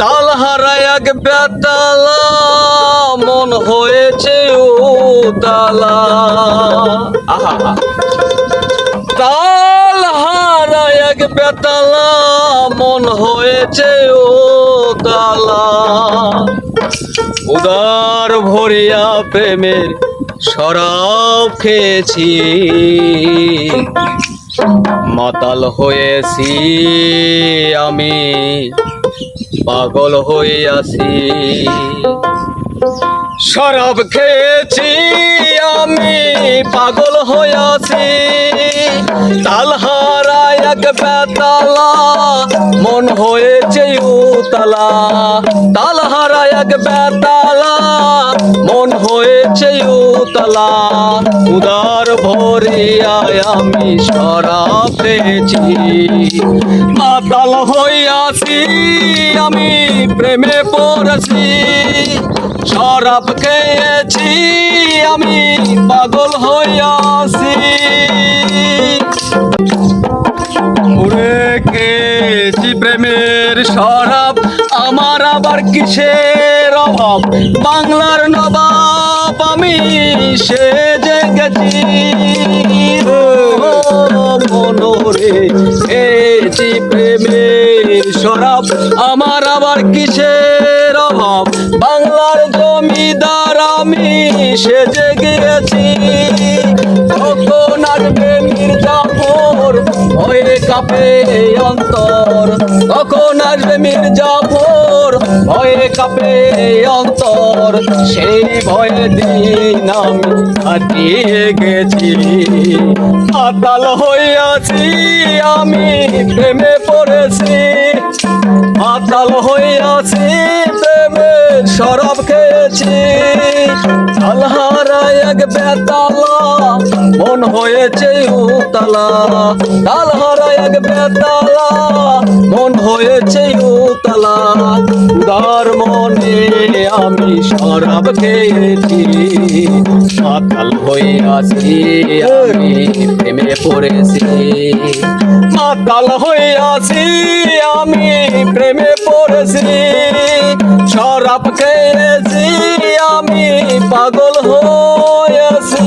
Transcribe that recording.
তাল হারায় এক বেতালা, মন হয়েছে ও আহা। তাল হারায় এক বেতালা, মন হয়েছে ও তালা উদার ভরিয়া প্রেমের শরাব খেয়েছি। মাতাল হয়েছি আমি। পাগল হইয়াছি শরাব খেয়েছি আমি, পাগল হইয়াছি তালহারা এক বেতালা, মন হয়েছে উতলা। তালহারা এক বেতালা, মন হয়েছে উতলা। উদার আমি শরাব খেয়েছি মাতাল হইয়াছি, আমি প্রেমে পড়েছি। শরাব খেয়েছি, আমি পাগল হইয়াছি। উড়ে খেয়েছি প্রেমের শরাব, আমার আবার কিসের অভাব? বাংলার নবাব, আমি সে গেছি। শরাব আমার আবার কিসের অভাব? বাংলার জমিদার আমি সেজে গিয়েছি। কখন আসবে মির্জাফর ভয়ে কাঁপে কখন আসবে মির্জাফর ভয়ে কাঁপে অন্তর, সেই ভয়ে দিন আমি কাটিয়ে গেছি। মাতাল হইয়াছি, আমি প্রেমে পড়েছি। মাতাল হইয়াছি, প্রেমে শরাব খেয়েছি। তালহারা এক বেতালা, মন হয়েছে উতলা। এক বেতালা, মন হয়েছে উতলা। উদার মনে আমি শরাব খেয়েছি। সকাল হয়ে আছি আমি, প্রেমে পড়েছি। সকাল হয়ে আছি আমি, প্রেমে পড়েছি। শরাব খেয়েছি আমি, পাগল হয়েছি।